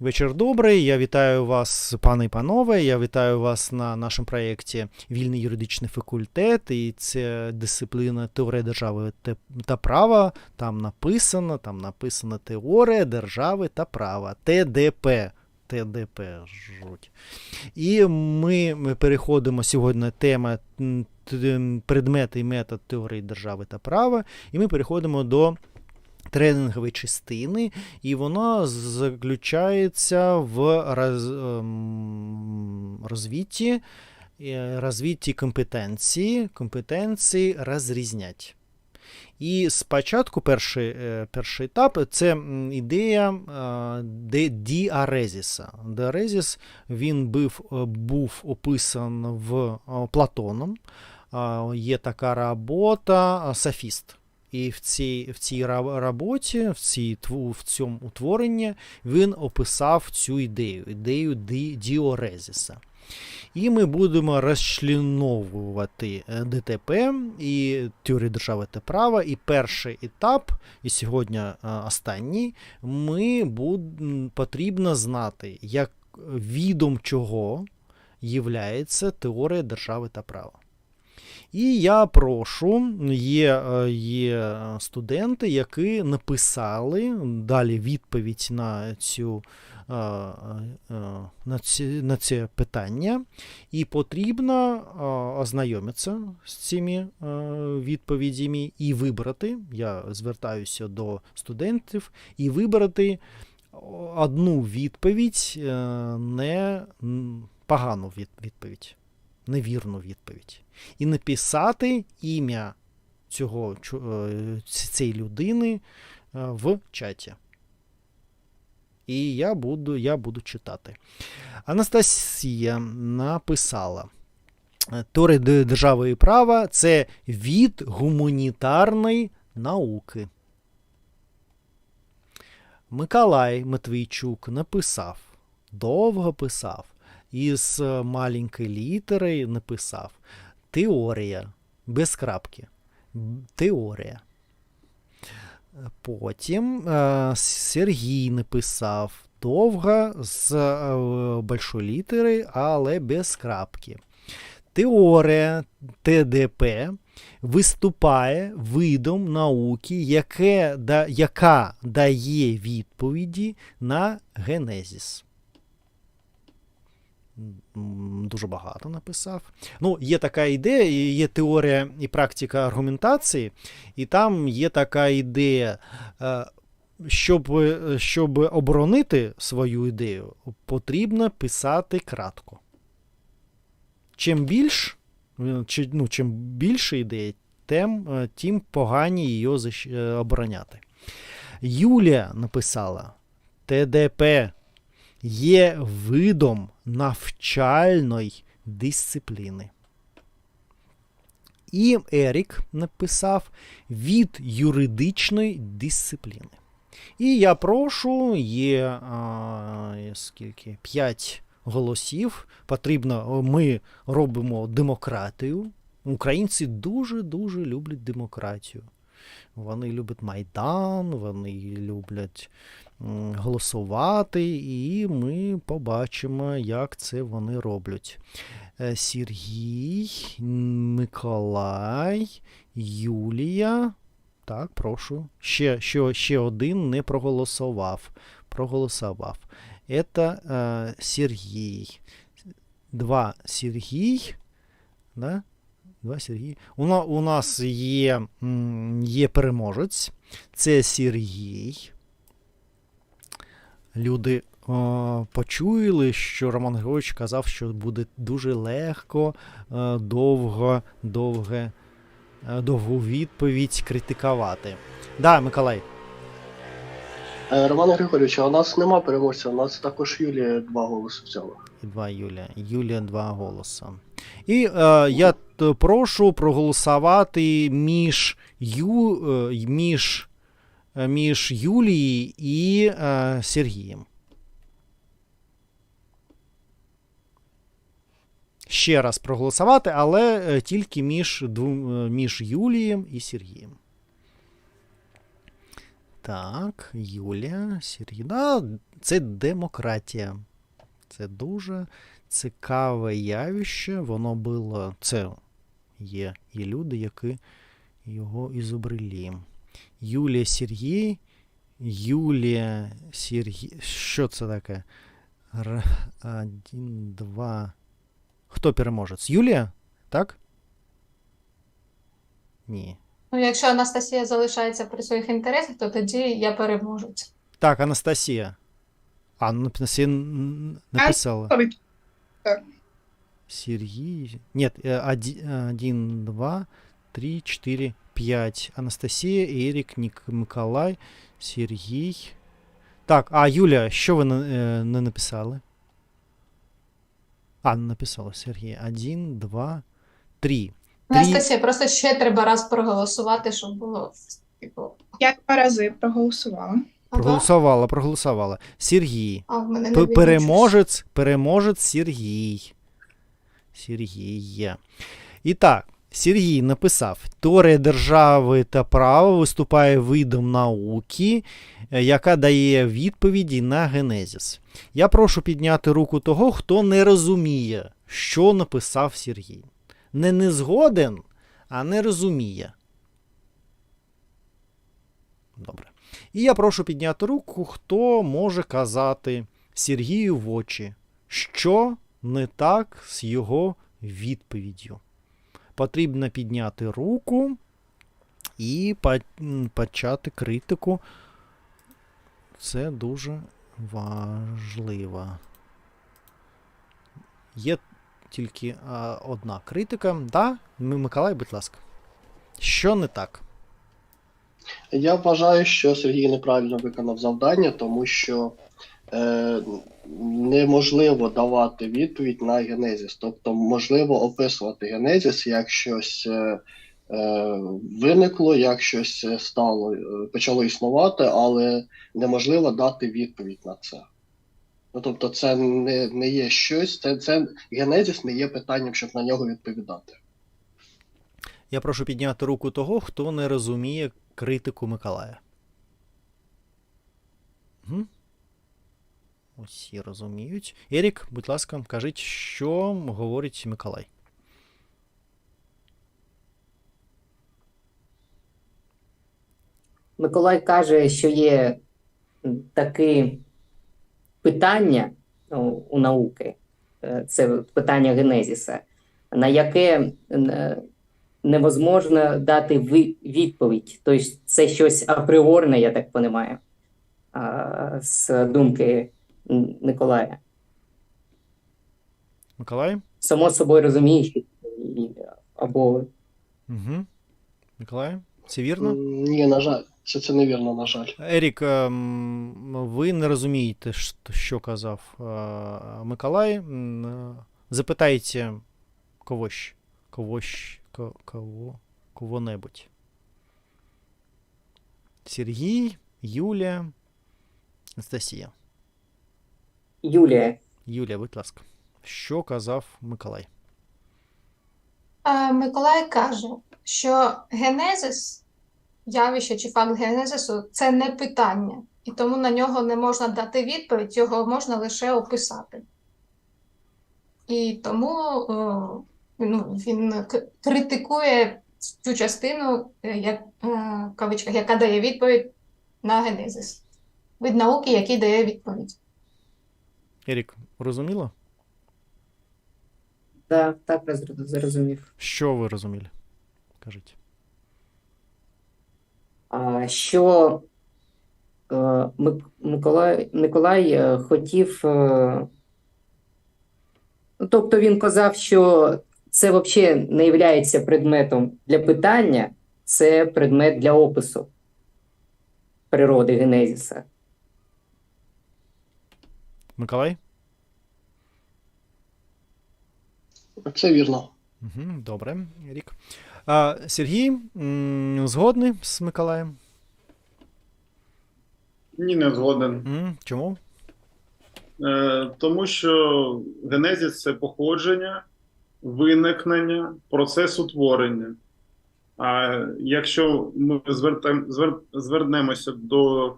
Вечір добрий. Я вітаю вас, пане і панове. Я вітаю вас на нашому проєкті Вільний юридичний факультет. І це дисципліна теорія держави та права. Там написано, там написано теорія держави та права. ТДП. ТДП жуть. І ми, переходимо сьогодні тема м, т- предмет і метод теорії держави та права. І ми переходимо до тренінгової частини, і вона заключається в роз, ем, розвитті, е, розвитті компетенції, компетенції розрізнять. І спочатку перший, е, перший етап це ідея е, діарезіса. Діарезіс він був, був описан в Платоном. Є така робота Софіст. І в цій, в цій роботі, в, цій, в цьому утворенні він описав цю ідею, ідею ді, діорезіса. І ми будемо розчленовувати е, ДТП і теорію держави та права. І перший етап, і сьогодні е, останній, ми буд, потрібно знати, як відом чого являється теорія держави та права. І я прошу, є, е, є студенти, які написали далі відповідь на цю. е, е, На ці, на це питання, і потрібно е, ознайомитися з цими е, відповідями і вибрати. Я звертаюся до студентів, і вибрати одну відповідь, е, не погану відповідь, невірну відповідь і написати ім'я цього, е, цієї людини е, в чаті. І я буду, я буду читати. Анастасія написала. е, Теорія держави і права це від гуманітарної науки. Миколай Матвійчук написав, довго писав, із е, маленької літери написав теорія без крапки. Теорія. Потім е, Сергій написав довго з е, большої літери, але без крапки. Теорія ТДП виступає видом науки, яке, да, яка дає відповіді на генезіс. Дуже багато написав. Ну, є така ідея, є теорія і практика аргументації, і там є така ідея, е, щоб, е, щоб оборонити свою ідею, потрібно писати кратко. Чим більш, е, ну, чим більше ідеї, тим, тим погані її обороняти. Юлія написала: ТДП є видом навчальної дисципліни. І Ерік написав від юридичної дисципліни. І я прошу, є а, скільки? 5 голосів. Потрібно, ми робимо демократію. Українці дуже-дуже люблять демократію. Вони люблять Майдан, вони люблять голосувати, і ми побачимо, як це вони роблять. Е, Сергій, Миколай, Юлія. Так, прошу. Ще, ще, ще один не проголосував. Проголосував. Это е, Сергій. Два Сергій. Да? Два Сергій. У, у нас є, є переможець. Це Сергій. Люди о, почули, що Роман Григорович казав, що буде дуже легко, е, довго, довге, е, довгу відповідь критикувати. Да, Миколай. Е, Роман Григорьович, а у нас нема переможця, у нас також Юлія два голоси взяла. І два Юлія. Юлія два голоса. І е, я прошу проголосувати між, Ю, е, між, е, між Юлією і е, Сергієм. Ще раз проголосувати, але е, тільки між, е, між Юлієм і Сергієм. Так, Юлія, Сергій. Да, це демократія. Це дуже цікаве явище. Воно було. Це є і люди, які його ізобрели. Юлія Сергій. Юлія Сергій. Що це таке? Р... Один, два. Хто переможець? Юлія? Так? Ні. Ну, якщо Анастасія залишається при своїх інтересах, то тоді я переможець. Так, Анастасія. А, ну, Анастасия н- написала. Ой, Сергей. Нет, э, оди- один, два, три, четыре, пять. Анастасия, Эрик, Ник, Миколай, Сергій. Так, а Юля, що ви на- е, не написали? А, написала Сергій. Один, два, три. Анастасія, просто ще треба раз проголосувати, щоб було типу. Я два рази проголосувала. Проголосувала, проголосувала. Сергій. А в мене не Переможець, переможець Сергій. Сергій. І так, Сергій написав: Теорія держави та права виступає видом науки, е, яка дає відповіді на генезис. Я прошу підняти руку того, хто не розуміє, що написав Сергій. Не не згоден, а не розуміє. Добре. І я прошу підняти руку, хто може казати Сергію в очі, що не так з його відповіддю. Потрібно підняти руку і почати критику. Це дуже важливо. Є тільки а, одна критика. Да? Миколай, будь ласка. Що не так? Я вважаю, що Сергій неправильно виконав завдання, тому що е, неможливо давати відповідь на генезис. Тобто, можливо описувати генезис, як щось е, е, виникло, як щось е, стало, е, почало існувати, але неможливо дати відповідь на це. Ну, тобто, це не, не є щось, це, це генезис не є питанням, щоб на нього відповідати. Я прошу підняти руку того, хто не розуміє критику Миколая. Угу. Усі розуміють. Ерік, будь ласка, кажіть, що говорить Миколай. Миколай каже, що є таке питання ну, у науки, е, це питання генезіса, на яке е, невозможно дати відповідь. Тобто це щось апріорне, я так розумію, з думки Миколая. Миколай? Само собою розумієш, або Угу. Миколай? Це вірно? Ні, на жаль, це, це невірно, на жаль. Ерік, ем, ви не розумієте, що казав е, Миколай. Е, Запитайте когось, когось, ко- кого, кого-небудь. Сергій, Юлія, Анастасія. Юлія. Юлія, будь ласка. Що казав Миколай? Е, Миколай каже, що генезис, явище чи факт генезису це не питання, і тому на нього не можна дати відповідь, його можна лише описати. І тому ну, він критикує цю частину, е, як, е, в кавичках, яка дає відповідь на генезис. Вид науки, який дає відповідь. Ерік, розуміло? Так, так роз- зрозумів. Що ви розуміли? Кажіть. А, що е, Миколай, Миколай е, хотів. е, ну, Тобто він казав, що це взагалі не є предметом для питання, це предмет для опису природи Генезіса. Миколай? Це вірно. Угу, добре, Ерік. А, Сергій, згодний з Миколаєм? Ні, не згоден. Чому? Е, тому що генезис це походження, виникнення, процес утворення. А якщо ми звертем, звер, звернемося до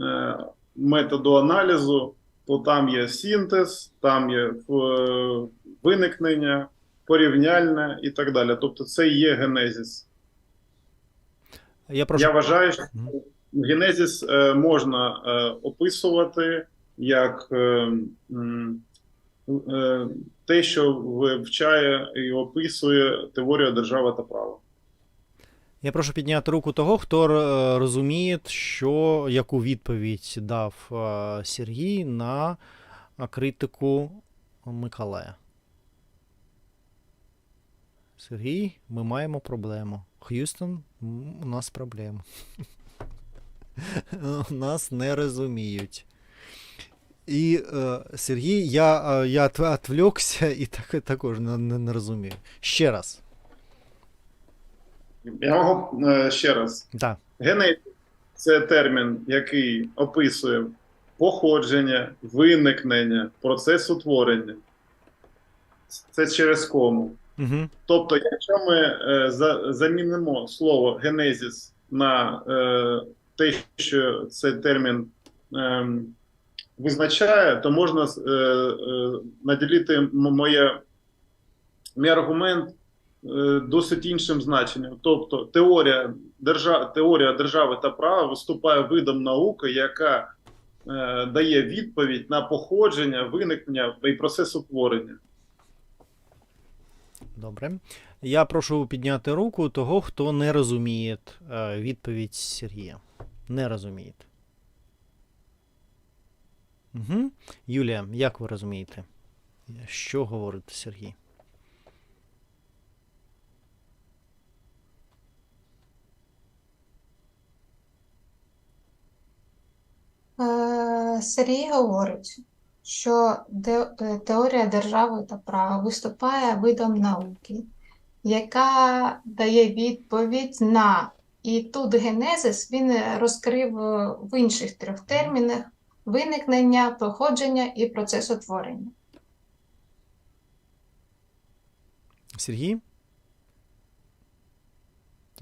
е, методу аналізу, то там є синтез, там є е, виникнення, порівняльне і так далі. Тобто це є генезіс. Я прошу. Я вважаю, що генезіс е, можна е, описувати як е, м, те, що вивчає і описує теорія держави та права. Я прошу підняти руку того, хто е, розуміє, що яку відповідь дав е, Сергій на е, критику Миколая. Сергій, ми маємо проблему. Х'юстон, у нас проблема. Нас не розуміють. І е, Сергій, я, е, я отвлекся і так, також не, не, не розумію. Ще раз. Я можу е, ще раз. Так. Генетик це термін, який описує походження, виникнення, процес утворення. Це через кому. Угу. Тобто, якщо ми е, за, замінимо слово генезіс на е, те, що цей термін е, визначає, то можна е, е, наділити моє, мій аргумент е, досить іншим значенням. Тобто, теорія, держа, теорія держави та права виступає видом науки, яка е, дає відповідь на походження, виникнення і процес утворення. Добре. Я прошу підняти руку того, хто не розуміє е, відповідь Сергія. Не розуміє. Угу. Юлія, як ви розумієте? Що говорить Сергій? Е, Сергій говорить, що е, теорія держави та права виступає видом науки, яка дає відповідь на, і тут генезис він розкрив е, в інших трьох термінах виникнення, походження і процес утворення. Сергій?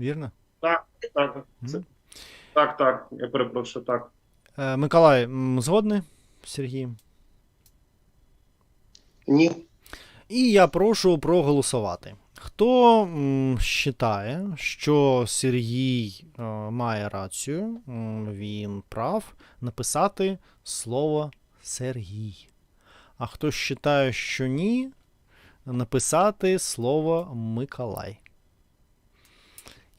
Вірно? Так, так, це, так, так, я перепрошую, так. Е, Миколай, згодний з Сергієм? Ні. І я прошу проголосувати. Хто вважає, що Сергій е, має рацію, він прав написати слово Сергій. А хто вважає, що ні, написати слово Миколай.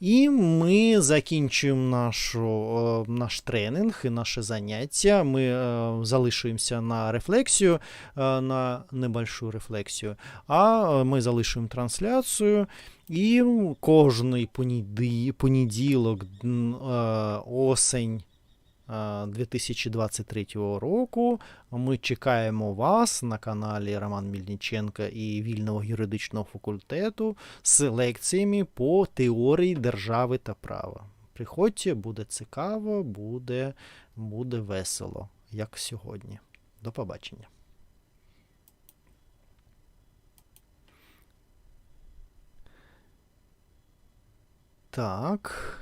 І ми закінчуємо нашу, е, наш тренінг і наше заняття. Ми е, залишуємося на рефлексію, е, на небольшу рефлексію, а ми залишуємо трансляцію. І кожний понеділок, осень 2023 року ми чекаємо вас на каналі Роман Мільниченка і Вільного юридичного факультету з лекціями по теорії держави та права. Приходьте, буде цікаво, буде, буде весело, як сьогодні. До побачення. Так,